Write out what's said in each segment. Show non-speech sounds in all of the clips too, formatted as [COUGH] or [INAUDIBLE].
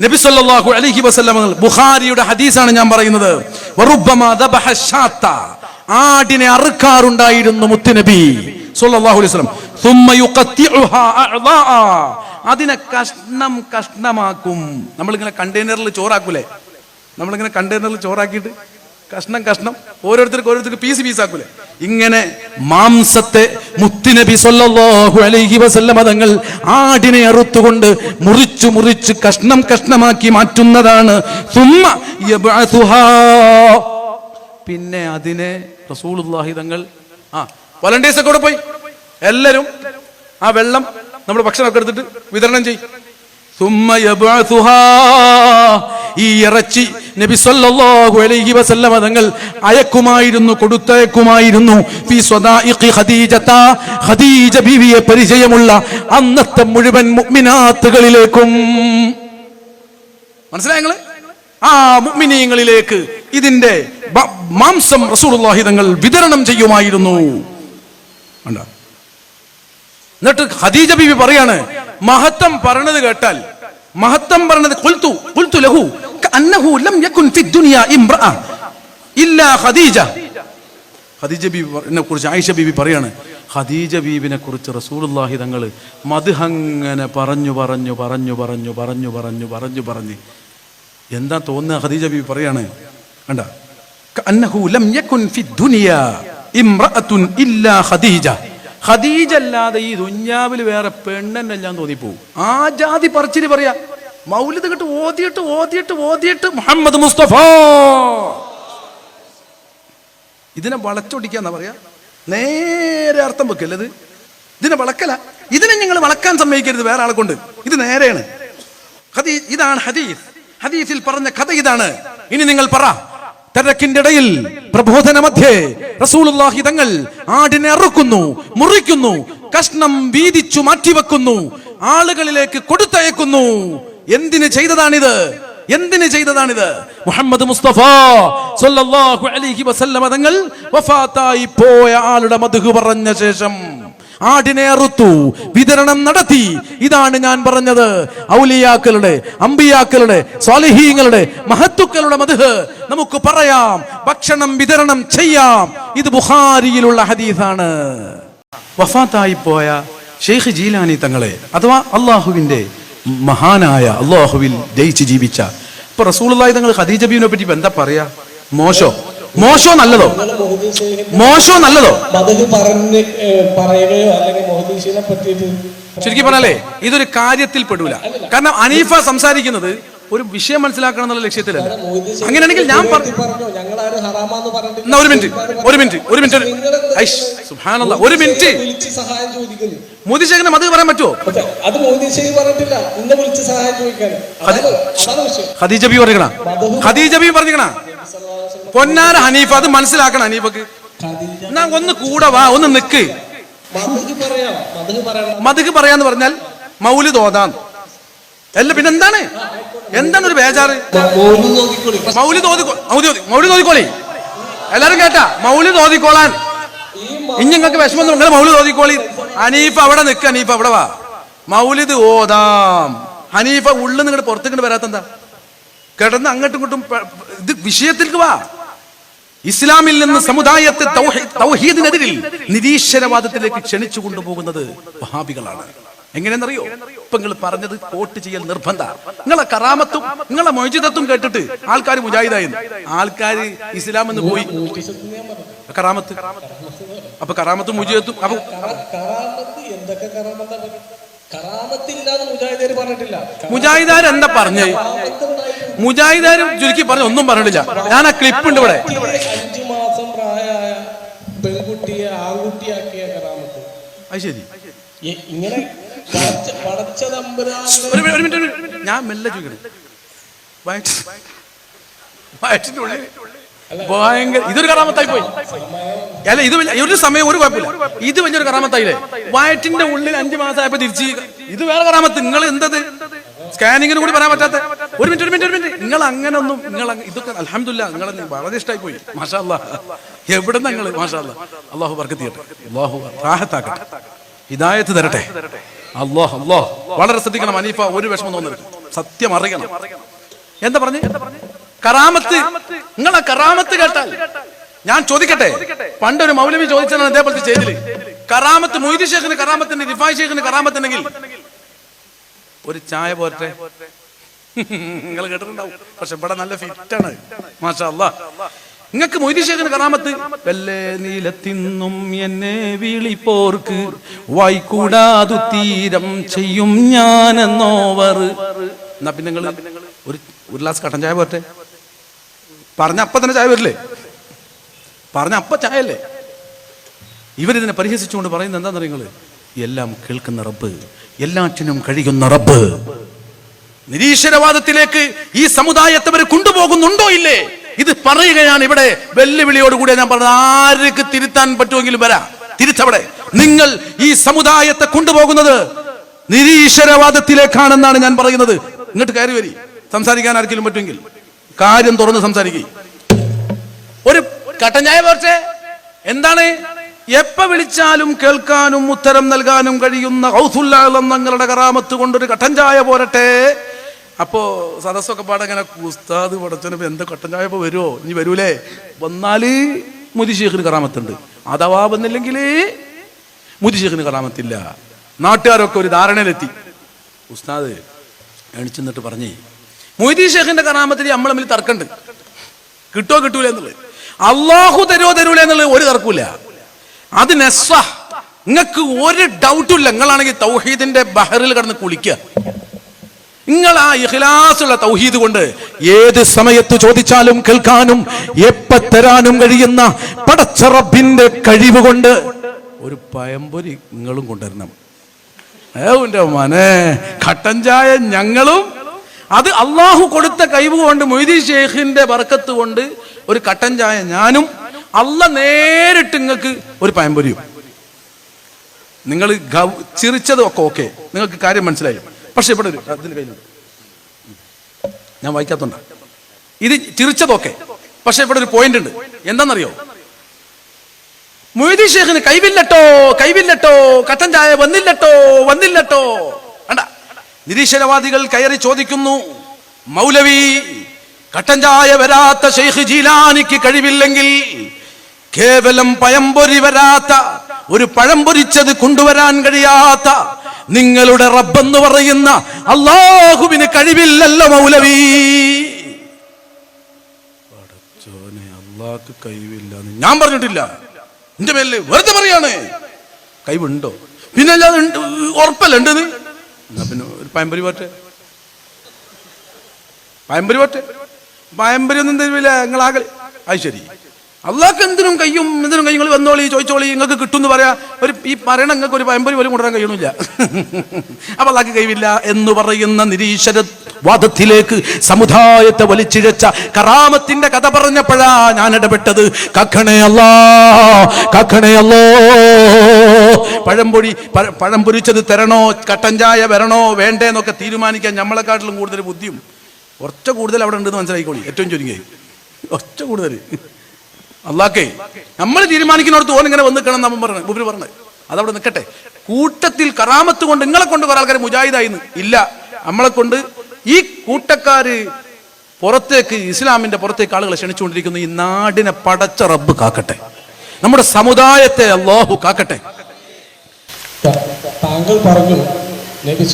നബി സല്ലല്ലാഹു അലൈഹി വസല്ലം ബുഖാരിയുടെ ഹദീസാണ് ഞാൻ പറയുന്നത് വറുബ്ബമാ ദബഹ ഷാത്ത. ആടിനെ അറുക്കാറുണ്ടായിരുന്നു മുത്തുനബി സല്ലല്ലാഹു അലൈഹി വസല്ലം ثم يقطعها أعضاء. അതിനെ കഷ്ണം കഷ്ണമാക്കും നമ്മളിങ്ങനെ കണ്ടെയ്നറിൽ ചോറാക്കൂലേ നമ്മളിങ്ങനെ കണ്ടെയ്നറിൽ ചോറാക്കിയിട്ട് കഷ്ണം കഷ്ണം. ഓരോരുത്തർക്ക് ഓരോരുത്തർക്ക് പീസ് പീസ് ആക്കൂലേ. ഇങ്ങനെ മാംസത്തെ മുത്തുനബി സല്ലല്ലാഹു അലൈഹി വസല്ലം തങ്ങൾ ആടിനെ അറുത്തുകൊണ്ട് മുറിച്ചു മുറിച്ച് കഷ്ണം കഷ്ണമാക്കി മാറ്റുന്നതാണ്. പിന്നെ അതിനെ റസൂലുള്ളാഹി തങ്ങൾ ആ വളണ്ടിയേഴ്സ് ഒക്കെ കൂടെ പോയി. എല്ലാരും ആ വെള്ളം നമ്മുടെ ഭക്ഷണമൊക്കെ എടുത്തിട്ട് വിതരണം ചെയ്യും. ഈ ഇറച്ചി നബി സല്ലല്ലാഹു അലൈഹി വസല്ലമ തങ്ങൾ അയക്കുമായിരുന്നു കൊടുത്തയക്കുമായിരുന്നു. ഫി സ്വദാഇഖി ഖദീജത. ഖദീജ ബീവിയെ പരിചയമുള്ള അന്നത്തെ മുഴുവൻ മുഅ്മിനാത്തുകളിലേക്കും. മനസ്സിലായ നിങ്ങൾ? ആ മുഅ്മിനീങ്ങളിലേക്ക് ഇതിന്റെ മാംസം റസൂലുള്ളാഹി തങ്ങൾ വിതരണം ചെയ്യുമായിരുന്നു? എന്നിട്ട് ഖദീജ ബീവി പറയാണ് മഹത്വം പറഞ്ഞത് കേട്ടാൽ മഹത്വം പറഞ്ഞത് കൊൽത്തു കൊൽത്തു ലഹു അന്നഹു ലം യകുൻ ഫി ദുനിയ ഇംറഅ ഇല്ല ഖദീജ. ഖദീജ ബീബിനെ കുറിച്ച് ആയിഷ ബീബി പറയാണ്. ഖദീജ ബീബിനെ കുറിച്ച് റസൂലുള്ളാഹി തങ്ങൾ മധുഹങ്ങനെ പറഞ്ഞു പറഞ്ഞു പറഞ്ഞു പറഞ്ഞു പറഞ്ഞു പറഞ്ഞു പറഞ്ഞു പറഞ്ഞു. എന്താ തോന്നുന്നത് ഖദീജ ബീബി പറയാണ്? കണ്ട? അന്നഹു ലം യകുൻ ഫി ദുനിയ ഇംറഅത്തുൻ ഇല്ല ഖദീജ. ഖദീജ അല്ലാതെ ഈ ദുഞ്ഞാവിൽ വേറെ പെണ്ണെന്നെ ഞാൻ തോന്നിപ്പോവും. ആ ജാതി പറച്ചിരി പറയാ മൗലിത് കിട്ട് ഓതിയിട്ട് ഓതിയിട്ട് ഓതിയിട്ട് മുഹമ്മദ് മുസ്തഫ. ഇതിനെ വളച്ചൊടിക്കാന്നാ പറയാ. നേരെ അർത്ഥം വെക്കല്ലത് ഇത്? ഇതിനെ വളക്കല. ഇതിനെ നിങ്ങൾ വളക്കാൻ സമ്മതിക്കരുത് വേറെ ആളെ കൊണ്ട്. ഇത് നേരെയാണ്. ഹദീ ഇതാണ് ഹദീസ്. ഹദീസിൽ പറഞ്ഞ കഥ ഇതാണ്. ഇനി നിങ്ങൾ പറ. തിരക്കിന്റെ ഇടയിൽ പ്രബോധന മധ്യേ റസൂലുള്ളാഹി തങ്ങൾ ആടിനെ അറുക്കുന്നു മുറിക്കുന്നു കഷ്ണം വീതിച്ചു മാറ്റിവെക്കുന്നു ആളുകളിലേക്ക് കൊടുത്തയക്കുന്നു. എന്തിന് ചെയ്തതാണിത്? എന്തിന് ചെയ്തതാണിത്? മുഹമ്മദ് മുസ്തഫ സല്ലല്ലാഹു അലൈഹി തങ്ങൾ വഫാത്തായി പോയ ആളുടെ മധു പറഞ്ഞ ശേഷം ആടിനെ അറുത്തു വിതരണം നടത്തി. ഇതാണ് ഞാൻ പറഞ്ഞത്. ഔലിയാക്കളുടെ അമ്പിയാക്കളുടെ സ്വാലിഹീങ്ങളുടെ മഹത്തുക്കളുടെ മധു നമുക്ക് പറയാം ഭക്ഷണം വിതരണം ചെയ്യാം. ഇത് ബുഹാരിയിലുള്ള ഹദീസാണ്. വഫാത്തായി പോയ ഷെയ്ഖ് ജീലാനി തങ്ങളെ അഥവാ അള്ളാഹുവിന്റെ മഹാനായ അള്ളാഹുവിൽ ജയിച്ച് ജീവിച്ച. ഇപ്പൊ റസൂലുള്ളാഹി തങ്ങൾ ഖദീജ ബീവിനെ പറ്റി എന്താ പറയാ? മോശോ. മോശോ നല്ലതോ? മോശോ നല്ലതോ? മതൽ പറഞ്ഞ് പറയുകയോ അല്ലെങ്കിൽ മോഹദീശിനെ പറ്റിയിട്ട് ശരിക്കും പറഞ്ഞാലേ ഇതൊരു കാര്യത്തിൽ പെടൂല. കാരണം അനീഫ സംസാരിക്കുന്നത് ഒരു വിഷയം മനസ്സിലാക്കണം എന്നുള്ള ലക്ഷ്യത്തിലല്ല. അങ്ങനെയാണെങ്കിൽ ഞാൻ പറഞ്ഞു? എന്നാ ഒരു മിനിറ്റ് ഒരു മിനിറ്റ് ഒരു മിനിറ്റ് ഐഷ് സുബ്ഹാനല്ലാ ഒരു മിനിറ്റ്. മോദി സഹായം അത് പറയാൻ പറ്റുമോ അത് മോദീശയിൽ പറഞ്ഞിട്ടില്ല. ഇന്നെ വിളിച്ച് സഹായം ചോദിക്കാൻ അതാണ് അതാണ് വിഷയം. ഖദീജ ബി പറഞ്ഞിക്കണ ഖദീജ ബി പറഞ്ഞിക്കണ പൊന്നാര ഹനീഫ അത് മനസ്സിലാക്കണം ഹനീഫക്ക്. എന്നാ ഒന്ന് കൂടെ വാ ഒന്ന് നിക്ക്. മതുക്ക് പറയാന്ന് പറഞ്ഞാൽ മൗലി തോതാന്ന് അല്ല പിന്നെ എന്താണ്? എന്താണ് ഒരു ബേജാറ്? മോൽ തോതി മൗലി തോതിക്കോളി എല്ലാരും കേട്ടാ? മൗലി തോതിക്കോളാൻ ഇനി നിങ്ങൾക്ക് വിഷമം നിങ്ങൾ മൗലി തോതിക്കോളി ഹനീഫ അവിടെ നിക്ക് ഹനീഫ അവിടെ വാ. മൗലിദ് ഓതാം. ഹനീഫ ഉള്ളിൽ നിങ്ങളുടെ പുറത്തേക്ക് വരാത്തെന്താ കിടന്ന് അങ്ങോട്ടും ഇങ്ങോട്ടും ഇത് വിഷയത്തിലേക്ക് വാ. ഇസ്ലാമിൽ നിന്ന് സമുദായത്തെ തൗഹീദിനെതിരിൽ നിരീശ്വരവാദത്തിലേക്ക് ക്ഷണിച്ചു കൊണ്ടുപോകുന്നത് വഹാബികളാണ്. എങ്ങനെയെന്നറിയോ? ഇപ്പൊ നിങ്ങൾ പറഞ്ഞത് വോട്ട് ചെയ്യൽ നിർബന്ധ. നിങ്ങളെ കറാമത്തും നിങ്ങളെ മൊയ്ജിതത്വം കേട്ടിട്ട് ആൾക്കാർ മുജാഹിദായിരുന്നു ആൾക്കാർ ഇസ്ലാം എന്ന് പോയി. കറാമത്ത്. അപ്പൊ കറാമത്തും മുജിതത്വം അപ്പൊ മുജാഹിദാർ എന്താ പറഞ്ഞേ? മുജാഹിദാർ ചുരുക്കി പറഞ്ഞു ഒന്നും പറഞ്ഞിട്ടില്ല. ഞാൻ ആ ക്ലിപ്പ് ഉണ്ട് ഇവിടെ. അഞ്ചു മാസം പ്രായമായ പെൺകുട്ടിയെ ആൺകുട്ടിയാക്കിയ കറാമത്ത്. അത് ശരി. ഇങ്ങനെ ഞാൻ മെല്ലെ ചോദിക്കണം വയറ്റിന്റെ ഉള്ളിൽ. ഭയങ്കര ഇതൊരു കറാമത്തായി പോയി. അല്ല ഇത് ഒരു സമയം ഒരു കുഴപ്പമില്ല. ഇത് വലിയൊരു കറാമത്തായില്ലേ? വയറ്റിന്റെ ഉള്ളിൽ അഞ്ചു മാസമായപ്പോ തിരിച്ച് ഇത് വേറെ കറാമത്ത്. നിങ്ങൾ എന്തത്? സ്കാനിങ്ങിന് കൂടി പറയാൻ പറ്റാത്ത ഒരു മിനിറ്റ് ഒരു മിനിറ്റ് ഒരു മിനിറ്റ്. നിങ്ങൾ അങ്ങനെ ഒന്നും നിങ്ങൾ ഇതൊക്കെ അലഹമില്ല നിങ്ങൾ വളരെ ഇഷ്ടമായി പോയി. മാഷാല്ല എവിടെ നിങ്ങൾ? മാഷാ അള്ളാഹു വർക്കത്തിയട്ടെ. അള്ളാഹു റാഹത്താക്കട്ടെ. ഹിദായത്ത് തരട്ടെ. അള്ളാഹ് അള്ളാഹ് വളരെ ശ്രദ്ധിക്കണം. അനീഫ ഒരു വിഷമം തോന്നരുത്. സത്യം അറിയണം. എന്താ പറഞ്ഞു? കറാമത്ത്. നിങ്ങളെ കറാമത്ത് കേട്ടാൽ ഞാൻ ചോദിക്കട്ടെ? പണ്ടൊരു മൗലവി ചോദിച്ചാണ് അതേപോലത്തെ ചെയ്തിൽ. കറാമത്ത് മൊയ്തി ഷേഖിന് കറാമത്തിന്റെ റിഫായ് ഷേഖിന് കറാമത്തുണ്ടെങ്കിൽ ഒരു ചായ പോരട്ടെ? നിങ്ങൾ കേട്ടിട്ടുണ്ടാവും. പക്ഷെ ഇവിടെ നല്ല ഫിറ്റാണ്. മാഷാ നിങ്ങൾക്ക് മൊയ്തി ഷേഖിന് കറാമത്ത്? വെല്ലേ നീലത്തിന്നും എന്നെ വിളിപ്പോർക്ക് വായിക്കൂടാതു തീരം ചെയ്യും ഞാനെന്നോവർ. എന്നാ പിന്നെ നിങ്ങൾ ഒരു ഒരു ഗ്ലാസ് കട്ടൻ ചായ പോരട്ടെ? പറഞ്ഞ അപ്പ തന്നെ ചായ വരില്ലേ? പറഞ്ഞ അപ്പ ചായല്ലേ ഇവരിതിനെ പരിഹസിച്ചുകൊണ്ട് പറയുന്നത് എന്താണെന്ന് നിങ്ങൾ എല്ലാം കേൾക്കുന്ന റബ്ബ് എല്ലാറ്റിനും കഴിയുന്ന റബ്ബ്. നിരീശ്വരവാദത്തിലേക്ക് ഈ സമുദായത്തെ അവർ കൊണ്ടുപോകുന്നുണ്ടോ ഇല്ലേ? ഇത് പറയുകയാണ് ഇവിടെ. വെല്ലുവിളിയോട് വെല്ലുവിളിയോടുകൂടി ഞാൻ പറഞ്ഞത്. ആർക്ക് തിരുത്താൻ പറ്റുമെങ്കിലും വരാ. തിരിച്ചവിടെ നിങ്ങൾ ഈ സമുദായത്തെ കൊണ്ടുപോകുന്നത് നിരീശ്വരവാദത്തിലേക്കാണെന്നാണ് ഞാൻ പറയുന്നത്. ഇങ്ങോട്ട് കയറി വരി. സംസാരിക്കാൻ ആർക്കെങ്കിലും പറ്റുമെങ്കിൽ. കാര്യം തുറന്ന് സംസാരിക്കുക ഒരു കട്ടഞ്ഞായ പോർച്ചെ. എന്താണ്? എപ്പ വിളിച്ചാലും കേൾക്കാനും ഉത്തരം നൽകാനും കഴിയുന്ന ഔസുല്ലാളം തങ്ങളുടെ കറാമത്ത് കൊണ്ടൊരു കട്ടൻ ചായ പോരട്ടെ. അപ്പോ സദസ്സൊക്കെ പാടങ്ങനെ ഉസ്താദ് പടച്ചനപ്പ് എന്താ കട്ടൻ ചായ ഇപ്പൊ വരുമോ ഇനി വരൂലേ? വന്നാൽ മുതിശേഖിന് കറാമത്തുണ്ട്. അഥവാ വന്നില്ലെങ്കിൽ മുതിശേഖിന് കറാമത്തില്ല. നാട്ടുകാരൊക്കെ ഒരു ധാരണയിലെത്തി. ഉസ്താദ് എണിച്ചെന്നിട്ട് പറഞ്ഞേ. മൊയ്തീൻ ഷേഖിന്റെ കറാമത്തിൽ നമ്മൾ തമ്മിൽ തർക്കമുണ്ട്. കിട്ടോ കിട്ടൂല എന്നുള്ളത്. അള്ളാഹു തരുമോ തരൂല എന്നുള്ളത് ഒരു തർക്കൂല അത് നെസ്സ നിങ്ങൾക്ക് ഒരു ഡൗട്ടും ഇല്ല. നിങ്ങളാണെങ്കിൽ തൗഹീദിന്റെ ബഹറിൽ കിടന്ന് കുളിക്കുക. നിങ്ങൾ ആ ഇഖ്ലാസുള്ള തൗഹീദ് കൊണ്ട് ഏത് സമയത്ത് ചോദിച്ചാലും കേൾക്കാനും എപ്പ തരാനും കഴിയുന്ന പടച്ച റബ്ബിന്റെ കഴിവ് കൊണ്ട് ഒരു പയമ്പൊരി നിങ്ങളും കൊണ്ടുവരണം. ഏ മനെ കട്ടൻ ചായ ഞങ്ങളും അത് അള്ളാഹു കൊടുത്ത കഴിവ് കൊണ്ട് മൊയ്തി ഷെയ്ഖിന്റെ വറക്കത്ത് കൊണ്ട് ഒരു കട്ടൻ ചായ ഞാനും അള്ള നേരിട്ട് നിങ്ങൾക്ക് ഒരു പയമ്പൊരിയും. നിങ്ങൾ ചിരിച്ചതും ഒക്കെ ഓക്കെ. നിങ്ങൾക്ക് കാര്യം മനസ്സിലായി. പക്ഷെ ഇവിടെ അതിന് ഞാൻ വായിക്കാത്തോണ്ട. ഇത് ചിരിച്ചതൊക്കെ പക്ഷെ ഇവിടെ ഒരു പോയിന്റ് ഉണ്ട്. എന്താണെന്നറിയോ മൊയ്തി ഷെയ്ഖിന് കൈവില്ലട്ടോ കൈവില്ലട്ടോ കട്ടൻ ചായ വന്നില്ലട്ടോ വന്നില്ലട്ടോ. നിരീശ്വരവാദികൾ കയറി ചോദിക്കുന്നു മൗലവി കട്ടഞ്ചായ ചായ വരാത്ത ഷെയ്ഖ് ജീലാനിക്ക് കഴിവില്ലെങ്കിൽ കേവലം പഴംപൊരി വരാത്ത ഒരു പഴം പൊരിച്ചത് കൊണ്ടുവരാൻ കഴിയാത്ത നിങ്ങളുടെ റബ്ബെന്ന് പറയുന്ന അള്ളാഹുവിന് കഴിവില്ലല്ലോ മൗലവി. പടച്ചോനെ അള്ളാഹ്ക്ക് കഴിവില്ല ഞാൻ പറഞ്ഞിട്ടില്ല. എന്റെ മേലെ വെറുതെ പറയാണ്. കഴിവുണ്ടോ പിന്നെ ഉറപ്പല്ലേ ഉണ്ട്, എന്നാ പിന്നെ ഒരു പയമ്പരി പോട്ടെ. പയമ്പരി പോട്ടെ. പയമ്പരി ഒന്നും തരുവില്ല നിങ്ങളാകെ അത് ശരി. അള്ളാഹ്ക്ക് എന്തിനും കയ്യും എന്തിനും കൈ നിങ്ങൾ വന്നോളി ചോദിച്ചോളി നിങ്ങൾക്ക് കിട്ടും എന്ന് പറയാ. ഒരു ഈ പറയണ നിങ്ങൾക്ക് ഒരു പയമ്പരി പോലും കൊണ്ടുവരാൻ കഴിയണില്ല. [LAUGHS] അപ്പൊ അള്ളാഹ്ക്ക് കഴിവില്ല എന്ന് പറയുന്ന നിരീശ്വര വാദത്തിലേക്ക് സമുദായത്തെ വലിച്ചിഴച്ച കറാമത്തിന്റെ കഥ പറഞ്ഞപ്പോഴാ ഞാൻ ഇടപെട്ടത്. കക്കണേ പഴംപൊടി പഴ- പൊരിച്ചത് തരണോ കട്ടൻ ചായ വരണോ വേണ്ടേന്നൊക്കെ തീരുമാനിക്കാൻ നമ്മളെക്കാട്ടിലും കൂടുതൽ ബുദ്ധിയും ഒറ്റ കൂടുതൽ അവിടെ ഉണ്ടെന്ന് മനസ്സിലായിക്കോളി. ഏറ്റവും ചുരുങ്ങി ഒറ്റ കൂടുതൽ. അള്ളാക്കേ നമ്മൾ തീരുമാനിക്കുന്നിടത്ത് ഓൻ ഇങ്ങനെ വന്ന് നിൽക്കണം നമ്മൾ പറഞ്ഞു ഉപരി പറഞ്ഞു അതവിടെ നിൽക്കട്ടെ കൂട്ടത്തിൽ കറാമത്ത് കൊണ്ട് നിങ്ങളെ കൊണ്ട് കുറെ ആൾക്കാർ മുജാഹിദായിന്ന് ഇല്ല. നമ്മളെ കൊണ്ട് ഈ കൂട്ടക്കാര് പുറത്തേക്ക് ഇസ്ലാമിന്റെ പുറത്തേക്ക് ആളുകളെ ക്ഷണിച്ചുകൊണ്ടിരിക്കുന്നു. ഈ നാടിനെ പടച്ച റബ്ബ് കാക്കട്ടെ. നമ്മുടെ സമുദായത്തെ അള്ളാഹു കാക്കട്ടെ. താങ്കൾ പറഞ്ഞു നബി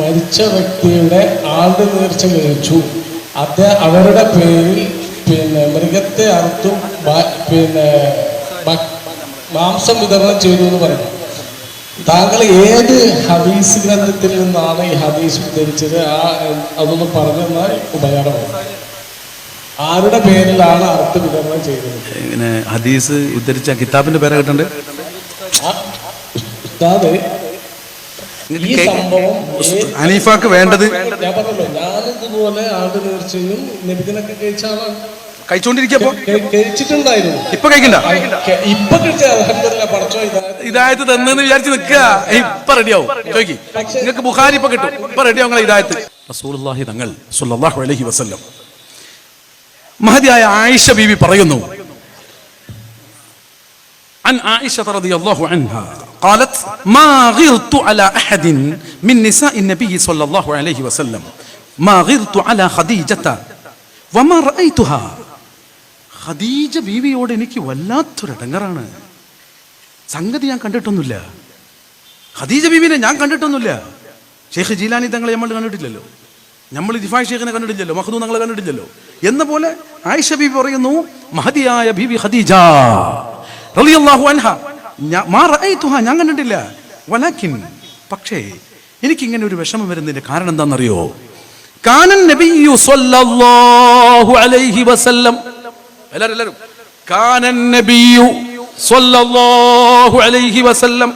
മരിച്ച വ്യക്തിയുടെ ആളുടെ നേർച്ച കഴിച്ചു അത് അവരുടെ പേരിൽ പിന്നെ മൃഗത്തെ അറുത്തും പിന്നെ മാംസം വിതരണം ചെയ്തു എന്ന് പറഞ്ഞു. താങ്കൾ ഏത് ഹദീസ് ഗ്രന്ഥത്തിൽ നിന്നാണ് ഈ ഹദീസ് ഉദ്ധരിച്ചത്? ആ അതൊന്ന് പറഞ്ഞെന്നാൽ ഉപകാരമാണ് ആരുടെ പേരിലാണ് അർത്ഥ വിതരണം ചെയ്തത്? ഇങ്ങനെ ഹദീസ് ഉദ്ധരിച്ച കിതാബിന്റെ പേരെ കിട്ടണ്ടേ ഉസ്താദ് ഈ സംഭവം ഹനീഫാക്ക് വേണ്ടത്? ഞാൻ പറഞ്ഞല്ലോ ഞാനിതുപോലെ ആണ്ട് നേർച്ചയും നിബിദിനൊക്കെ കഴിച്ച ആളാണ്. കഴിച്ചുകൊണ്ടിരിക്കപ്പോ കഴി- കഴിച്ചിട്ടുണ്ടായിരുന്നു ഇപ്പൊ കഴിക്കണ്ട ക- ഇപ്പൊ കഴിച്ച അലഹമില്ല പടച്ചോ ഇതാ ഇതായത് തന്നെന്ന് വിചാരിച്ച് നിൽക്കുക ഇപ്പൊ റെഡിയാവും ചോദിക്കി നിങ്ങൾക്ക് ബുഖാരി ഇപ്പൊ കിട്ടും ഇപ്പൊ റെഡിയാവും നിങ്ങളെ ഇതായത് റസൂലുള്ളാഹി തങ്ങൾ സല്ലല്ലാഹു അലൈഹി വസല്ലം മഹതിയായ ആയിഷ ബീവി പറയുന്നു عن عائشة رضي الله عنها قالت ما غرت على أحد من نساء النبي صلى الله عليه وسلم ما غرت على خديجة وما رأيتها ഖദീജ ബീവിയോട് എനിക്ക് വല്ലാത്തൊരിടങ്ങറാണ്. സംഗതി ഞാൻ കണ്ടിട്ടൊന്നുമില്ല. ഖദീജ ബീവിനെ ഞാൻ കണ്ടിട്ടൊന്നുമില്ല. ഷെയ്ഖ് ജീലാനി തങ്ങളെ നമ്മൾ കണ്ടിട്ടില്ലല്ലോ. നമ്മൾ ദിഫായ് ഷെയ്ഖിനെ കണ്ടിട്ടില്ലല്ലോ. മഹദൂ തങ്ങളെ കണ്ടിട്ടില്ലല്ലോ. എന്ന പോലെ ആയിഷ ബീബി പറയുന്നു മഹദിയായ ബീവി ഖദീജ. റളിയല്ലാഹു അൻഹ. മാ റഅയ്തുഹ ഞാൻ കണ്ടിട്ടില്ല. വലാക്കിൻ. പക്ഷേ എനിക്കിങ്ങനെ ഒരു വിഷമം വരുന്നതിന്റെ കാരണം എന്താണെന്നറിയോ? കാനൻ നബിയു സല്ലല്ലാഹു അലൈഹി വസല്ലം എല്ലാരും എല്ലാരും നബിയു സ്വല്ലല്ലാഹു അലൈഹി വസല്ലം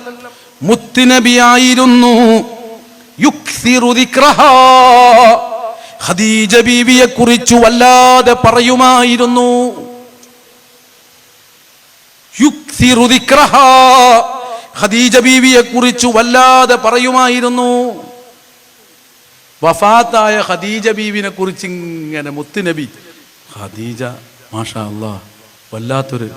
ഖദീജ കുറിച്ച് വല്ലാതെ പറയുമായിരുന്നു. ഖദീജ ബീവിയെ കുറിച്ച് വല്ലാതെ പറയുമായിരുന്നു. വഫാത്തായ ഖദീജ ബീവിനെ കുറിച്ച് ഇങ്ങനെ മുത്തുനബി ഖദീജ മാഷാ അല്ലാ വല്ലാത്തൊരു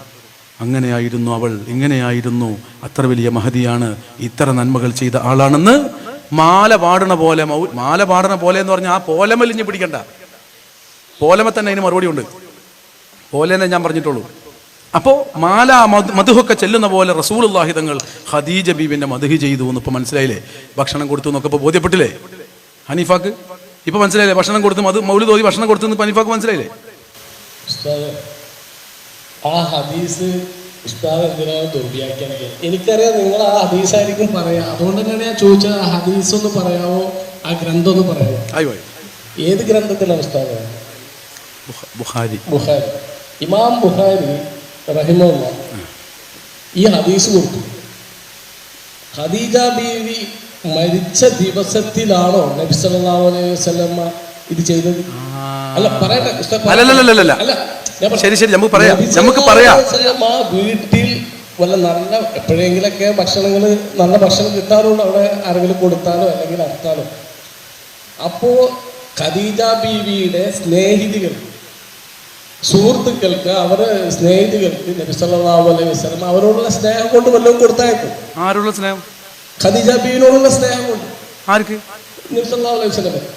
അങ്ങനെയായിരുന്നു അവൾ ഇങ്ങനെയായിരുന്നു. അത്ര വലിയ മഹതിയാണ് ഇത്ര നന്മകൾ ചെയ്ത ആളാണെന്ന് മാല പാടണ പോലെ മാല പാടണ പോലെ എന്ന് പറഞ്ഞാൽ ആ പോലമലിഞ്ഞ് പിടിക്കണ്ട. പോലമ തന്നെ അതിന് മറുപടി ഉണ്ട്. പോലെന്നെ ഞാൻ പറഞ്ഞിട്ടുള്ളൂ. അപ്പോൾ മാല മധു- മധുഹൊക്കെ ചെല്ലുന്ന പോലെ റസൂലുള്ളാഹി തങ്ങൾ ഖദീജ ബീബിന്റെ മധുഹി ചെയ്തു എന്ന് ഇപ്പൊ മനസ്സിലായില്ലേ? ഭക്ഷണം കൊടുത്തു എന്നൊക്കെ ഇപ്പൊ ബോധ്യപ്പെട്ടില്ലേ? ഹനീഫാക്ക്? ഇപ്പൊ മനസ്സിലായില്ലേ? ഭക്ഷണം കൊടുത്തു മധു മൗലി തോതി ഭക്ഷണം കൊടുത്തു ഹനീഫാക്ക് മനസ്സിലായില്ലേ? ഉസ്താദ്, ആ ഹദീസ് ഉസ്താദ് എന്തിനാണ് ദുർവ്യാഖ്യാനിക്കുക എനിക്കറിയാം നിങ്ങൾ ആ ഹദീസായിരിക്കും പറയാ അതുകൊണ്ട് തന്നെയാണ് ഞാൻ ചോദിച്ചത് ആ ഹദീസ് ഒന്ന് പറയാമോ ആ ഗ്രന്ഥം ഒന്ന് പറയാമോ ഏത് ഗ്രന്ഥത്തിലാണ് ഉസ്താദ്? ബുഖാരി. ബുഖാരി. ഇമാം ബുഹാരി റഹിമുള്ള ഈ ഹദീസ് കൊടുത്തു. ഖദീജ ബീവി മരിച്ച ദിവസത്തിലാണോ നബി സല്ലല്ലാഹു അലൈഹി വസല്ലമ ഇത് ചെയ്തത്. അല്ല പറയട്ടെ ശരി ശരി നമുക്ക് പറയാം നമുക്ക് പറയാം. വീട്ടിൽ വല്ല നല്ല എപ്പോഴെങ്കിലൊക്കെ ഭക്ഷണങ്ങൾ നല്ല ഭക്ഷണം കിട്ടാറുണ്ട് അവിടെ ആരെങ്കിലും കൊടുത്താലോ അല്ലെങ്കിൽ അർത്താലോ അപ്പോ ഖദീജ ബീവിയുടെ സ്നേഹിതികൾ സുഹൃത്തുക്കൾക്ക് അവരെ സ്നേഹിതികൾക്ക് നബി സല്ലല്ലാഹു അലൈഹി വസല്ലം അവരോടുള്ള സ്നേഹം കൊണ്ട് വല്ലതും കൊടുത്തയക്കും ആരോടുള്ള സ്നേഹം? ഖദീജ ബീവിനോടുള്ള സ്നേഹം കൊണ്ട്. ആർക്ക്?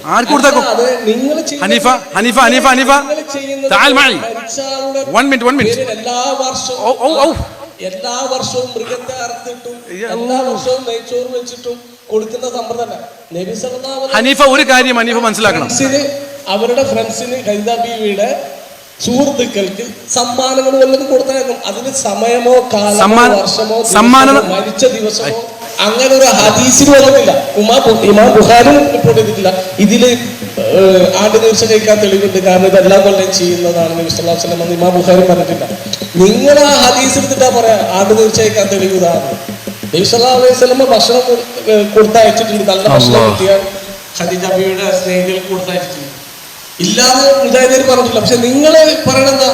ആർക്ക് കൊടുത്തയക്കും? അല്ലാതെ ഹനീഫ, ഹനീഫ, ഹനീഫ, ഹനീഫ. താൽ മഅി. One minute one. പേരിൽ എല്ലാ വർഷവും. എല്ലാ വർഷവും മൃഗത്തെ അറുത്തിട്ടും. എല്ലാ വർഷവും നെയ്ച്ചോറ് വെച്ചിട്ടും കൊടുക്കുന്ന സമ്പ്രദായം നബി ഹനീഫ ഒരു കാര്യം ഹനീഫ മനസ്സിലാക്കണം അവരുടെ ഫ്രണ്ട്സിന് ഖൈദ ബീവിയുടെ സുഹൃത്തുക്കൾക്ക് സമ്മാനങ്ങൾ വല്ലതും കൊടുത്തേക്കും അതിന് സമയമോ കാലമോ വർഷമോ സമ്മാനം- മരിച്ച ദിവസമോ അങ്ങനെ ഒരു ഹദീസിന് വന്നിട്ടില്ല. ഉമാ ഇമാം ബുഖാരും റിപ്പോർട്ട് ചെയ്തിട്ടില്ല. ഇതിൽ ആട് ആണ്ട് തീർച്ച കഴിക്കാൻ തെളിവുണ്ട്. കാരണം ഇത് എല്ലാ കൊല്ലം ചെയ്യുന്നതാണ് നബി എന്ന് ഇമാം ബുഖാരി പറഞ്ഞിട്ടില്ല. നിങ്ങൾ ആ ഹദീസ് എടുത്തിട്ടാ പറയാ ആട് തീർച്ച കഴിക്കാൻ തെളിവ് ഇതാണ് നബി സല്ലല്ലാഹു അലൈഹി വസല്ലം ഭക്ഷണം കൊടുത്തയച്ചിട്ടുണ്ട്. നല്ല ഭക്ഷണം. കിട്ടിയാൽ ഖദീജ ബിയുടെ കൊടുത്തയച്ചിട്ടുണ്ട്. ഇല്ലാതെ മുജാഹിദീർ പറഞ്ഞിട്ടില്ല. പക്ഷെ നിങ്ങൾ പറയണെന്താ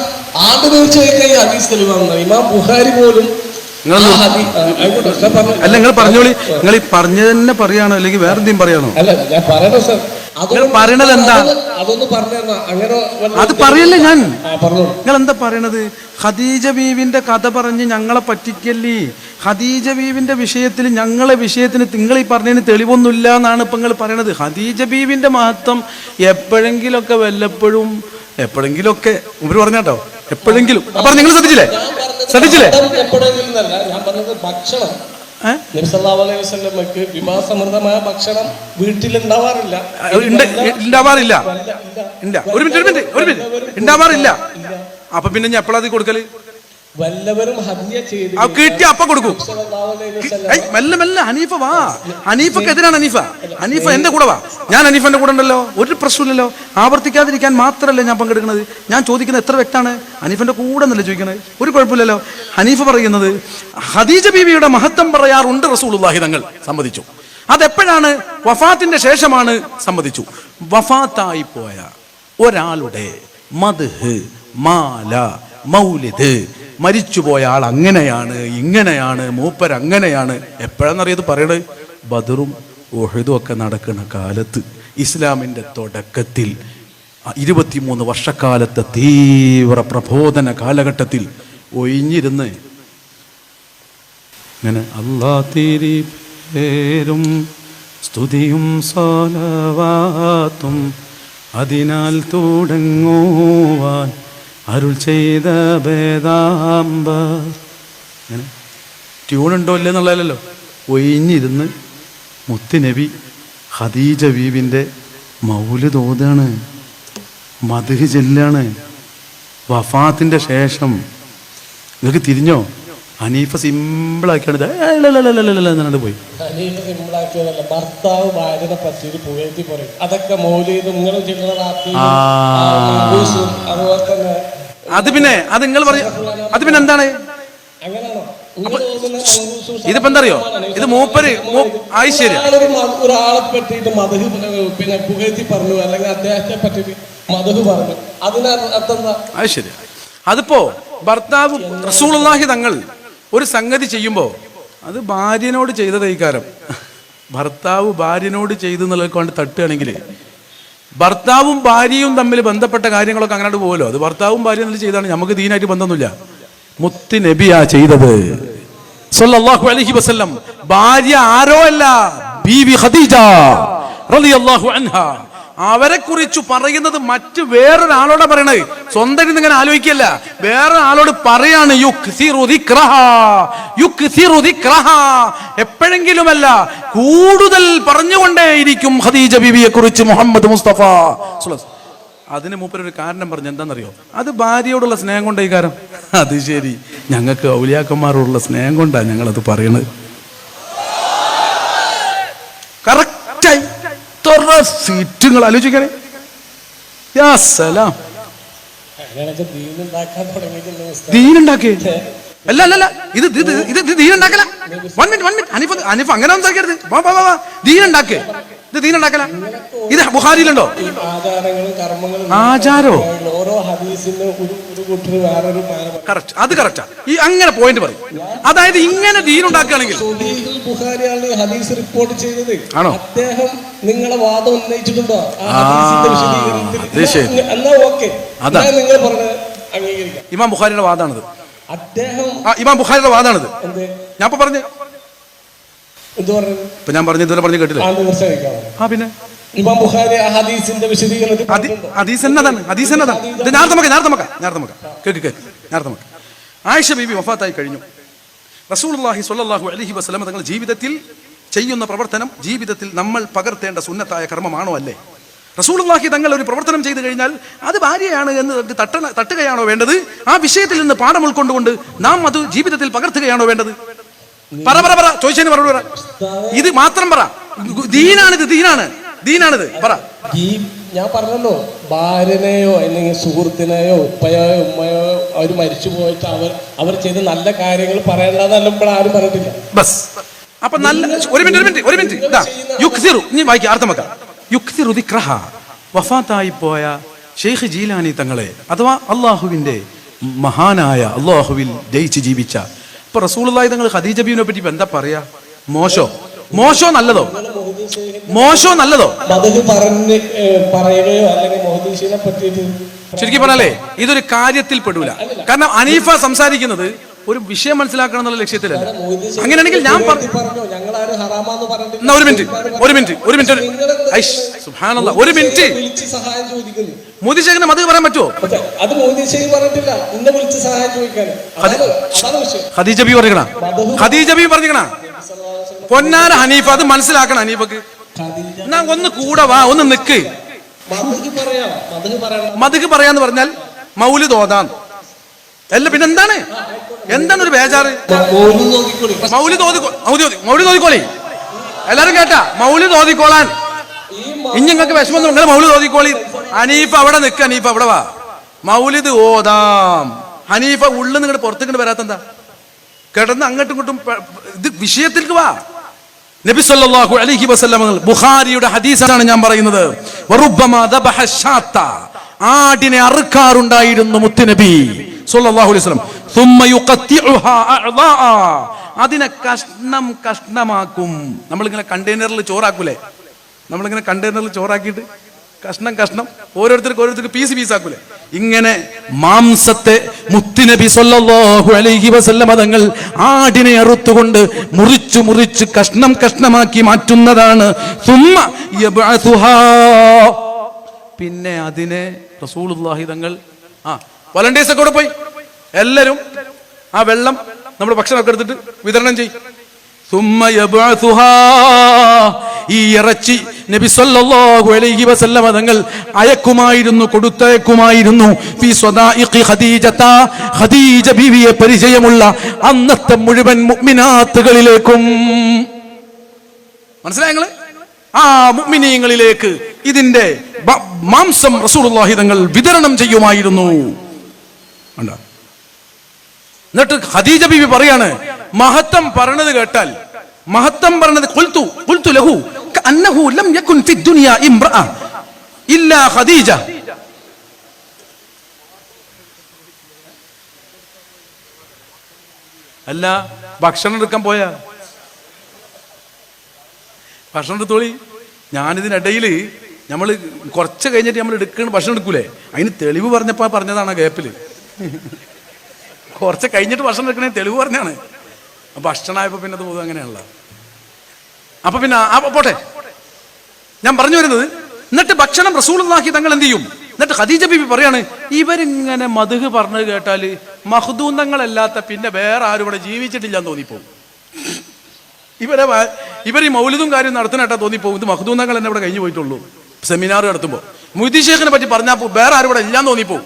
ആട് തീർച്ച കഴിക്കാൻ ഈ ഹദീസ് തെളിവാണ്. ഇമാം ബുഹാരി പോലും നിങ്ങൾ. അല്ല നിങ്ങൾ പറഞ്ഞോളി. നിങ്ങൾ ഈ പറഞ്ഞു തന്നെ പറയാണോ അല്ലെങ്കിൽ വേറെ എന്തെങ്കിലും പറയാണോ അല്ല ഞാൻ പറയണോ സർ? പറയണത് എന്താ? അതൊന്ന് പറഞ്ഞു അത് പറയല്ലേ ഞാൻ? നിങ്ങൾ എന്താ പറയണത്? ഖദീജ ബീവിന്റെ കഥ പറഞ്ഞ് ഞങ്ങളെ പറ്റിക്കല്ലേ? ഖദീജ ബീവിന്റെ വിഷയത്തിൽ ഞങ്ങളെ വിഷയത്തിന് നിങ്ങൾ ഈ പറഞ്ഞതിന് തെളിവൊന്നുമില്ല എന്നാണ് ഇപ്പൊ നിങ്ങൾ പറയണത്. ഖദീജ ബീവിന്റെ മഹത്വം എപ്പോഴെങ്കിലൊക്കെ വല്ലപ്പോഴും എപ്പോഴെങ്കിലൊക്കെ ഇവർ പറഞ്ഞാട്ടോ. എപ്പോഴെങ്കിലും. അപ്പൊ നിങ്ങൾ ശ്രദ്ധിച്ചില്ലേ? ശ്രദ്ധിച്ചില്ലേ? ഞാൻ പറഞ്ഞത് ഭക്ഷണം. വീട്ടിൽ ഉണ്ടാവാറില്ല. ഉണ്ടാവാറില്ല ഒരു മിനിറ്റ് ഒരു മിനിറ്റ് ഉണ്ടാവാറില്ല. അപ്പൊ പിന്നെ ഞാൻ എപ്പോഴാ അത് കൊടുക്കൽ? വല്ലവരും ചെയ്ത് കിട്ടി അപ്പൊ കൊടുക്കും. മെല്ലെ മെല്ലെ ഹനീഫ വാ. ഹനീഫക്ക് എതിരാണ് ഹനീഫ. ഹനീഫ എന്റെ കൂടെ വാ. ഞാൻ ഹനീഫന്റെ കൂടെ ഉണ്ടല്ലോ. ഒരു പ്രശ്നമില്ലല്ലോ ആവർത്തിക്കാതിരിക്കാൻ മാത്രമല്ല ഞാൻ പങ്കെടുക്കുന്നത്? ഞാൻ ചോദിക്കുന്നത് എത്ര വ്യക്താണ്? ഹനീഫന്റെ കൂടെ എന്നല്ലേ ചോദിക്കണത് ഒരു കുഴപ്പമില്ലല്ലോ. ഹനീഫ പറയുന്നത് ഹദീജ ബീവിയുടെ മഹത്വം പറയാറുണ്ട് റസൂലുള്ളാഹി തങ്ങൾ. സമ്മതിച്ചു. അതെപ്പോഴാണ്? വഫാത്തിന്റെ ശേഷമാണ് സമ്മതിച്ചു. വഫാത്തായി പോയ ഒരാളുടെ മദ്ഹ് മാല മൗലിദ് മരിച്ചുപോയ ആൾ അങ്ങനെയാണ് ഇങ്ങനെയാണ് മൂപ്പർ അങ്ങനെയാണ് എപ്പോഴാണെന്നറിയത് പറയണത് ബദറും ഒഴുതും ഒക്കെ നടക്കുന്ന കാലത്ത് ഇസ്ലാമിന്റെ തുടക്കത്തിൽ ഇരുപത്തിമൂന്ന് വർഷക്കാലത്തെ തീവ്ര പ്രബോധന കാലഘട്ടത്തിൽ ഒഴിഞ്ഞിരുന്ന് ഇങ്ങനെ അല്ലാ തിരി പേരും സ്തുതിയും സോലവാത്തും അതിനാൽ തുടങ്ങുവാൻ അരുൾ ചെയ്ത ഭേദാമ്പ ഇങ്ങനെ ട്യൂണുണ്ടോ ഇല്ല എന്നുള്ളതല്ലോ ഒഴിഞ്ഞിരുന്ന് മുത്തുനബി ഖദീജ ബീബിന്റെ മൗൽ തോതാണ് മധുഹ് ചെല്ലാണ് വഫാത്തിന്റെ ശേഷം നിങ്ങൾക്ക് തിരിഞ്ഞോ ഹനീഫ സിമ്പിളാക്കിയാണ് പോയി ഹനീഫ ഭർത്താവ് അതൊക്കെ നിങ്ങൾ അത് പിന്നെ അത് നിങ്ങൾ പറയും അത് പിന്നെ എന്താണ്? ഇതിപ്പോ എന്താ അറിയോ ഇത് മൂപ്പര് ആയിശ്ശേരി ഒരാളെ പറ്റിയിട്ട് മധു പിന്നെ പുകഴ്ത്തി പറഞ്ഞു അല്ലെങ്കിൽ അദ്ദേഹത്തെ പറ്റിയിട്ട് മധു പറഞ്ഞു. അതിനർത്ഥം എന്താ? അതിപ്പോ ഭർത്താവ് റസൂലുള്ളാഹി തങ്ങൾ ഒരു സംഗതി ചെയ്യുമ്പോ അത് ഭാര്യനോട് ചെയ്ത തൈക്കാരം ഭർത്താവ് ഭാര്യനോട് ചെയ്തു എന്നുള്ളത് കൊണ്ട് തട്ടുകയാണെങ്കിൽ ഭർത്താവും ഭാര്യയും തമ്മിൽ ബന്ധപ്പെട്ട കാര്യങ്ങളൊക്കെ അങ്ങനെ പോകുമല്ലോ അത് ഭർത്താവും ഭാര്യയും തമ്മിൽ ചെയ്താണ്. നമുക്ക് ദീനായിട്ട് ബന്ധമൊന്നുമില്ല. മുത്തി നബിയാ ചെയ്തത്. സല്ലല്ലാഹു അലൈഹി വസല്ലം. ഭാര്യ ആരോ അല്ല? ബീവി ഖദീജ റളിയല്ലാഹു അൻഹ. അവരെ കുറിച്ച് പറയുന്നത് മറ്റ് വേറൊരാളോടെ പറയണത്. സ്വന്തം ഇരുന്ന് ഇങ്ങനെ ആലോചിക്കല്ല വേറെ ആളോട് പറയാണ്. എപ്പോഴെങ്കിലുമല്ല കൂടുതൽ പറഞ്ഞുകൊണ്ടേയിരിക്കും ഖദീജ ബിബിയെ കുറിച്ച് മുഹമ്മദ് മുസ്തഫ. അതിന് മൂപ്പരൊരു കാരണം പറഞ്ഞു എന്താണെന്നറിയോ? അത് ഭാര്യയോടുള്ള സ്നേഹം കൊണ്ടേ കാരണം അത് ശരി. ഞങ്ങൾക്ക് ഔലിയാക്കന്മാരോടുള്ള സ്നേഹം കൊണ്ടാണ് ഞങ്ങളത് പറയണത്. കറക്റ്റായി സീറ്റുകൾ ആലോചിക്കണേ. യാ സലാം. അങ്ങനെയൊക്കെ ദീനുണ്ടാക്കാൻ തുടങ്ങിയിട്ടുണ്ട് മിസ്റ്റർ. ദീനുണ്ടാക്കി അല്ല അല്ല ഇത് ഇത് ഇത് ഇത് ദീനുണ്ടാക്കല. One minute one minute Anif Anif അങ്ങനെ ഉണ്ടാക്കരുത് വാ വാ വാ ദീനുണ്ടാക്കേ. ഇത് ദീനുണ്ടാക്കല. ഇത് ബുഹാരിയിലുണ്ടോ ആചാരോ? കറക്റ്റ് അത് കറക്റ്റാ ഈ അങ്ങനെ പോയിന്റ് പറയും. അതായത് ഇങ്ങനെ ദീനുണ്ടാക്കുകയാണെങ്കിൽ ബുഖാരിയാണ് ഹദീസ് റിപ്പോർട്ട് ചെയ്തത്? അദ്ദേഹം നിങ്ങളെ വാദം ഉന്നയിച്ചിട്ടുണ്ടോ. എന്നാ- ഓക്കെ. നിങ്ങൾ പറഞ്ഞ അംഗീകരിക്കാം. ഇമാം ബുഖാരിയുടെ വാദാണിത്. അദ്ദേഹം ഇമാം ബുഖാരിയുടെ വാദമാണിത് ഞാൻ ഇപ്പൊ പറഞ്ഞു. ഇപ്പൊ ഞാൻ പറഞ്ഞു ഇതുവരെ പറഞ്ഞു കേട്ടില്ല. ആ പിന്നെ? ഇമാം ബുഖാരി ഹദീസിന്റെ വിശദീകരണത്തിൽ? ഹദീസ് എന്നതാണ്. ഹദീസ് എന്നതാണ്. ഇത് നമുക്ക് ഞാൻ നമുക്ക് കേക്ക് കേക്ക്. നേരത്തെ നമുക്ക് ആയിഷ ബീബി വഫാത്തായി കഴിഞ്ഞു. റസൂലുള്ളാഹി സ്വല്ലല്ലാഹു അലഹി വസ്ലമ തങ്ങൾ ജീവിതത്തിൽ ചെയ്യുന്ന പ്രവർത്തനം ജീവിതത്തിൽ നമ്മൾ പകർത്തേണ്ട സുന്നത്തായ കർമ്മമാണോ അല്ലേ? റസൂലുള്ളാഹി തങ്ങൾ ഒരു പ്രവർത്തനം ചെയ്തു കഴിഞ്ഞാൽ അത് ഭാര്യയാണ് എന്ന് തട്ട തട്ടുകയാണോ വേണ്ടത്? ആ വിഷയത്തിൽ നിന്ന് പാഠം ഉൾക്കൊണ്ടുകൊണ്ട് നാം അത് ജീവിതത്തിൽ പകർത്തുകയാണോ വേണ്ടത്? പറ പറ പറ ചോദിച്ചതിന് പറ. ഇത് മാത്രം പറ. ദീനാണിത് ദീനാണ്. ദീനാണിത്. പറ. ഞാൻ പറഞ്ഞല്ലോ. ഭാര്യനെയോ അല്ലെങ്കിൽ സുഹൃത്തിനെയോ ഉപ്പയോ ഉമ്മയോ അവർ മരിച്ചു പോയിട്ട് അവർ അവർ ചെയ്ത നല്ല കാര്യങ്ങൾ പറയേണ്ടതെല്ലാം ഇപ്പോൾ ആരും പറഞ്ഞിട്ടില്ല. ബസ്. അപ്പൊ നല്ല ഒരു മിനിറ്റ് ഒരു മിനിറ്റ് ഒരു മിനിറ്റ്. യുക്സിറു ഇനി വായിക്കാം അർത്ഥമാക്കാം യുക്സിറു ദിക്രഹ വഫാത്തായി പോയ ഷെയ്ഖ് ജീലാനി തങ്ങളെ അഥവാ അള്ളാഹുവിന്റെ മഹാനായ അള്ളാഹുവിൽ ജയിച്ച് ജീവിച്ച. ഇപ്പൊ റസൂലുള്ളാഹി തങ്ങൾ ഖദീജ ബീവിനെ പറ്റി എന്താ പറയാ? മോശോ. മോശോ നല്ലതോ? മോശോ നല്ലതോ? പറഞ്ഞ് പറയുകയോ അല്ലെങ്കിൽ മോഹദീഷിനെ പറ്റിയിട്ട് ശരിക്കും പറഞ്ഞാലേ ഇതൊരു കാര്യത്തിൽ പെടൂല. കാരണം അനീഫ സംസാരിക്കുന്നത് ഒരു വിഷയം മനസ്സിലാക്കണം എന്നുള്ള ലക്ഷ്യത്തിലല്ല. അങ്ങനെയാണെങ്കിൽ ഞാൻ പറഞ്ഞു പറഞ്ഞോ എന്നാ ഒരു മിനിറ്റ് ഒരു മിനിറ്റ് ഒരു മിനിറ്റ് ഐഷ്, സുബ്ഹാനല്ലാഹ്, ഒരു മിനിറ്റ്. വിളിച്ച് സഹായം ചോദിക്കുന്നു. മോദി ശേഖരം മതി പറയാൻ പറ്റുമോ അത് ഹദീജബി പറഞ്ഞിട്ടില്ല. ഇന്നെ വിളിച്ച് സഹായം ചോദിക്കാൻ. ഖദീജ ബി പറഞ്ഞിക്കണ? ഖദീജ ബി പറഞ്ഞിക്കണ? പൊന്നാര ഹനീഫ അത് മനസ്സിലാക്കണം ഹനീഫക്ക്. എന്നാ ഒന്ന് കൂടെ വാ ഒന്ന് നിക്ക്. മതുക്ക് പറയാന്ന് പറഞ്ഞാൽ മൗലി തോന്നാൻ അല്ല പിന്നെ എന്താണ് എന്താണ് ഒരു ബേജാറ്? മൗലി തോതിക്കോ മൗലി തോതി മൗലി തോതിക്കോളി എല്ലാരും കേട്ടാ? മൗലി തോതിക്കോളാൻ ഇനി നിങ്ങൾക്ക് വിഷമം നിങ്ങൾ മൗലി തോതിക്കോളി അനീഫ അവിടെ നിൽക്ക് അനീഫ അവിടെ വാ. മൗലിദ് ഓതാം ഹനീഫ ഉള്ളിൽ നിങ്ങളുടെ പുറത്തേക്ക് വരാത്തെന്താ? കിടന്ന് അങ്ങോട്ടും ഇങ്ങോട്ടും ഇത് വിഷയത്തിലേക്ക് വാ. നബി സല്ലല്ലാഹു അലൈഹി വസല്ലമ ബുഖാരിയുടെ ഹദീസാണ് ഞാൻ പറയുന്നത്. വറുബ്ബമാ ദബഹ ഷാത്ത. ആടിനെ അറുക്കാറുണ്ടായിരുന്നു മുത്തുനബി സല്ലല്ലാഹു അലൈഹി വസല്ലം. സുമ്മ യുഖത്തിഉഹാ അഅദാ. അതിനെ കഷ്ണം കഷ്ണമാക്കും. നമ്മളിങ്ങനെ കണ്ടെയ്നറിൽ ചോറാക്കൂലേ? നമ്മളിങ്ങനെ കണ്ടെയ്നറിൽ ചോറാക്കിയിട്ട് കഷ്ണം കഷ്ണം. ഓരോരുത്തർക്ക് ഓരോരുത്തർക്ക് പീസ് പീസാക്കൂലേ ഇങ്ങനെ മാംസത്തെ മുത്തുനബി സല്ലല്ലാഹു അലൈഹി വസല്ല തങ്ങൾ ആടിനെ അറുത്തുകൊണ്ട് മുറിച്ചു മുറിച്ച് കഷ്ണം കഷ്ണമാക്കി മാറ്റുന്നതാണ്. പിന്നെ അതിനെ റസൂലുള്ളാഹി തങ്ങൾ ആ വളണ്ടിയേഴ്സ് ഒക്കെ കൂടെ പോയി. എല്ലാരും ആ വെള്ളം നമ്മൾ ഭക്ഷണമൊക്കെ എടുത്തിട്ട് വിതരണം ചെയ്യും. ഈ ഇറച്ചി നബി സല്ലല്ലാഹു അലൈഹി വസല്ലമ തങ്ങൾ അയക്കുമായിരുന്നു കൊടുത്തയക്കുമായിരുന്നു. ഫി സ്വദാഇഖി ഖദീജത ഖദീജ ബീവിയെ പരിചയമുള്ള അന്നത്തെ മുഴുവൻ മുഅ്മിനാത്തുകളിലേക്കും. മനസ്സിലായ നിങ്ങൾ ആ മുഅ്മിനീങ്ങളിലേക്ക് ഇതിന്റെ മാംസം റസൂലുള്ളാഹി തങ്ങൾ വിതരണം ചെയ്യുമായിരുന്നു. എന്നിട്ട് ഖദീജ ബീവി പറയാണ് മഹത്വം പറഞ്ഞത് കേട്ടാൽ മഹത്വം പറഞ്ഞത് കൊൽത്തു കൊൽത്തു ലഹു കഅന്നഹു ലം യകുൻ في الدنيا امرأة إلا ഖദീജ. അല്ല ഭക്ഷണം എടുക്കാൻ പോയാ? ഭക്ഷണം എടുത്തോളി. ഞാനിതിനിടയിൽ നമ്മൾ കുറച്ച് കഴിഞ്ഞിട്ട് നമ്മൾ എടുക്കുന്ന ഭക്ഷണം എടുക്കൂലേ? അതിന് തെളിവ് പറഞ്ഞപ്പോ പറഞ്ഞതാണ് ആ ഗ്യാപ്പിൽ. കുറച്ച് കഴിഞ്ഞിട്ട് ഭക്ഷണം എടുക്കണേ തെളിവ് പറഞ്ഞാണ്. ഭക്ഷണമായപ്പോ പിന്നെ അത് പോകും അങ്ങനെയാണല്ലോ. അപ്പൊ പിന്നെ പോട്ടെ. ഞാൻ പറഞ്ഞു വരുന്നത് എന്നിട്ട് ഭക്ഷണം റസൂലുള്ളാഹി തങ്ങൾ എന്ത് ചെയ്യും? എന്നിട്ട് ഖദീജ ബിബി പറയാണ് ഇവരിങ്ങനെ മധുഹ് പറഞ്ഞത് കേട്ടാൽ മഹദൂന്തങ്ങളല്ലാത്ത പിന്നെ വേറെ ആരും ഇവിടെ ജീവിച്ചിട്ടില്ല എന്ന് തോന്നിപ്പോവും. ഇവരെ ഇവർ ഈ മൗലിതും കാര്യം നടത്തുന്നേട്ടാ തോന്നിപ്പോവും. ഇത് മഹദൂന്തങ്ങൾ എന്നെ ഇവിടെ കഴിഞ്ഞു പോയിട്ടുള്ളൂ. സെമിനാർ നടത്തുമ്പോൾ മുയ്തി പറ്റി പറഞ്ഞാൽ വേറെ ആരും ഇവിടെ ഇല്ലാന്ന് തോന്നിപ്പോവും.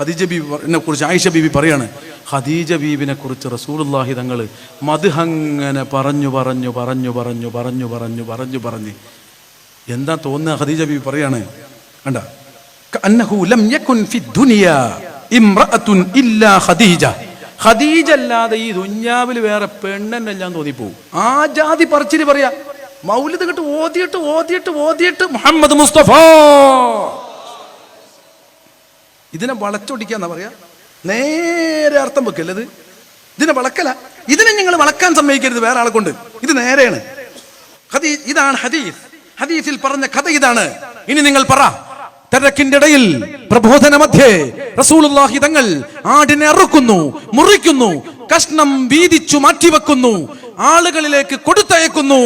ഖദീജ ബീബിനെ കുറിച്ച് ആയിഷ ബീബി പറയാണ് ഖദീജ ബീബിനെ കുറിച്ച് റസൂലുള്ളാഹി തങ്ങൾ മധുഹങ്ങനെ പറഞ്ഞു പറഞ്ഞു പറഞ്ഞു പറഞ്ഞു പറഞ്ഞു പറഞ്ഞു പറഞ്ഞു പറഞ്ഞ്. എന്താ തോന്നുക ഖദീജ ബീബി പറയാണ് കണ്ട? ഖദീജ ഖദീജ. അല്ലാതെ ഈ ദുഞ്ഞാവിൽ വേറെ പെണ്ണെന്നെ ഞാൻ തോന്നിപ്പോവും. ആ ജാതി പറച്ചിൽ പറയാ. മൗലിത് കിട്ട് ഓതിയിട്ട് ഓതിയിട്ട് ഓതിയിട്ട് മുഹമ്മദ് മുസ്തഫ. ഇതിനെ വളച്ചൊടിക്കാന്നാ പറയാ? നേരെ അർത്ഥം വെക്കല്ലത് ഇത്? ഇതിനെ വളക്കല. ഇതിനെ നിങ്ങൾ വളക്കാൻ സമ്മതിക്കരുത് വേറെ ആളെ കൊണ്ട്. ഇത് നേരെയാണ്. ഇതാണ് ഹദീസ്. ഹദീസിൽ പറഞ്ഞ കഥ ഇതാണ്. ഇനി നിങ്ങൾ പറ. തിരക്കിന്റെ ഇടയിൽ പ്രബോധന മധ്യേ റസൂലുള്ളാഹി തങ്ങൾ ആടിനെ അറുക്കുന്നു മുറിക്കുന്നു കഷ്ണം വീതിച്ചു മാറ്റിവെക്കുന്നു ആളുകളിലേക്ക് കൊടുത്തയക്കുന്നു.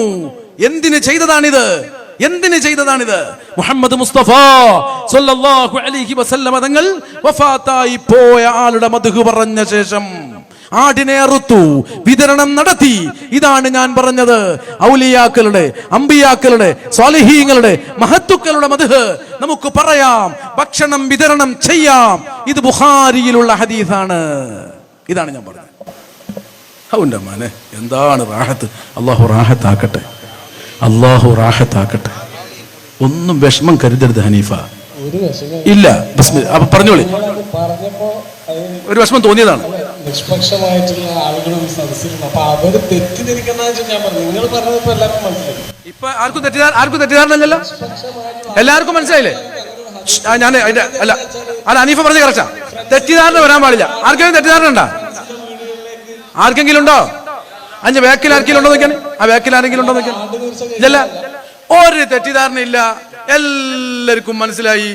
എന്തിന് ചെയ്തതാണിത്? എന്തിന് ചെയ്തതാണിത്? മുഹമ്മദ് മുസ്തഫ സല്ലല്ലാഹു അലൈഹി വസല്ലമ തങ്ങൾ വഫാത്തായി പോയ ആളുടെ മധു പറഞ്ഞ ശേഷം ആടിനെ അറുത്തു വിതരണം നടത്തി. ഇതാണ് ഞാൻ പറഞ്ഞത്. ഔലിയാക്കളുടെ അമ്പിയാക്കളുടെ സ്വാലിഹീങ്ങളുടെ മഹത്തുക്കളുടെ മധു നമുക്ക് പറയാം. ഭക്ഷണം വിതരണം ചെയ്യാം. ഇത് ബുഹാരിയിലുള്ള ഹദീസാണ്. ഇതാണ് ഞാൻ പറഞ്ഞത്. മാനെ എന്താണ് റാഹത്ത്? അള്ളാഹു റാഹത്താക്കട്ടെ. അള്ളാഹു റാഹത്താക്കട്ടെ. ഒന്നും വിഷമം കരുതരുത് ഹനീഫ. ഇല്ല അപ്പൊ പറഞ്ഞോളി. ഒരു വിഷമം തോന്നിയതാണ്. നിഷ്പക്ഷമായിട്ടുള്ള ആളുകളും സദസ്സിലുണ്ട് അപ്പൊ അവർ തെറ്റിദ്ധരിക്കുന്ന ഞാൻ പറഞ്ഞു നിങ്ങൾ എല്ലാവർക്കും മനസ്സിലായി. ഇപ്പൊ ആർക്കും തെറ്റിദ്ധാര ആർക്കും തെറ്റിദ്ധാരണല്ലോ എല്ലാവർക്കും മനസ്സിലായില്ലേ? ഞാൻ അതിന്റെ അല്ല അല്ല അനീഫ പറഞ്ഞ കറക്റ്റാ തെറ്റിദ്ധാരണ വരാൻ പാടില്ല. ആർക്കെങ്കിലും തെറ്റിദ്ധാരണ ഉണ്ടോ? ആർക്കെങ്കിലും ഉണ്ടോ? അഞ്ച് ബാക്കിൽ ആർക്കെങ്കിലും ഉണ്ടോ നോക്കാൻ ആ ബാക്കിൽ ആരെങ്കിലും ഉണ്ടോ നോക്കാൻ ഇതല്ല ഒരു തെറ്റിദ്ധാരണ ഇല്ല എല്ലാവർക്കും മനസ്സിലായി.